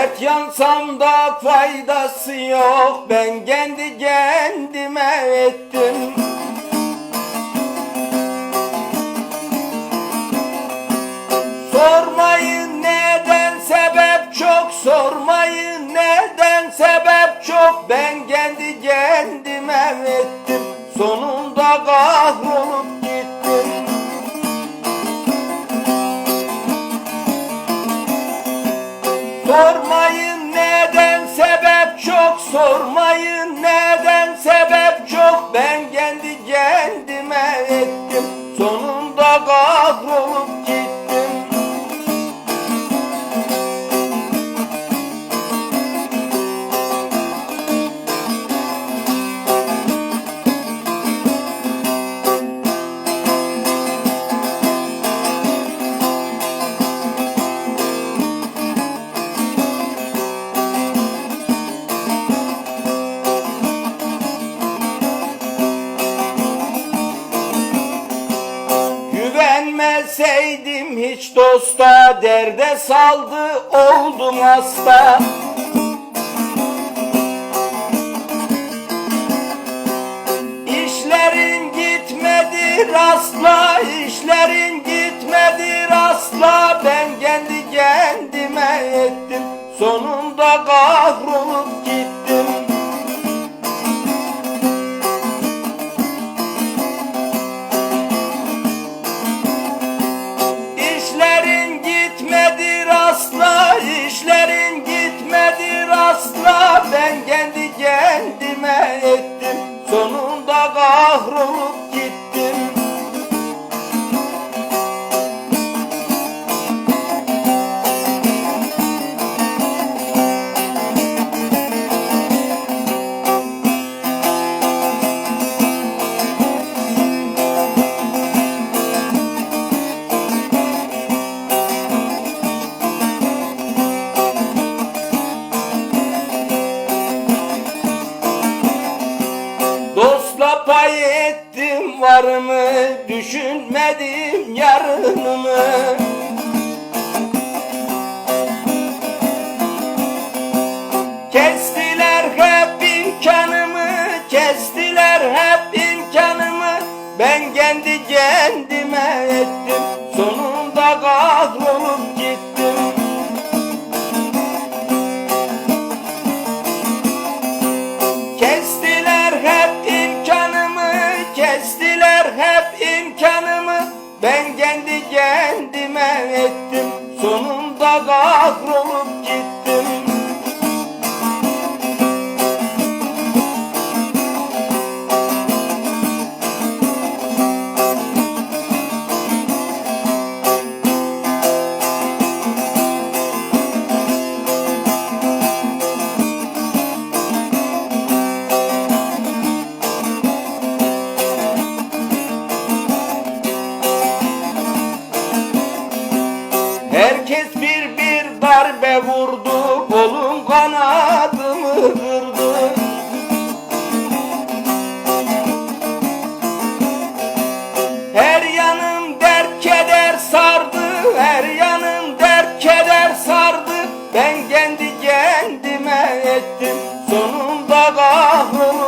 Dert yansam da faydası yok. Ben kendi kendime ettim. Sormayın neden sebep çok Sormayın neden sebep çok. Ben kendi kendime ettim. Sonunda kahrolup Sormayın neden sebep çok Sormayın neden sebep çok. Ben kendi kendime ettim Sonunda kahrolup Güvenmeseydim hiç dosta Derde saldı oldum hasta. İşlerin gitmedi asla işlerin gitmedi asla Ben kendi kendime ettim Sonunda kahrolup gittim sonunda varımı, düşünmedim yarınımı Kestiler hep imkanımı, kestiler hep imkanımı. Ben kendi kendime ettim, sonunda kendi kendime ettim, sonunda kahrolup Herkes bir bir darbe vurdu Kolum kanadımı kırdı. Her yanım dert keder sardı Her yanım dert keder sardı. Ben kendi kendime ettim Sonunda kahrım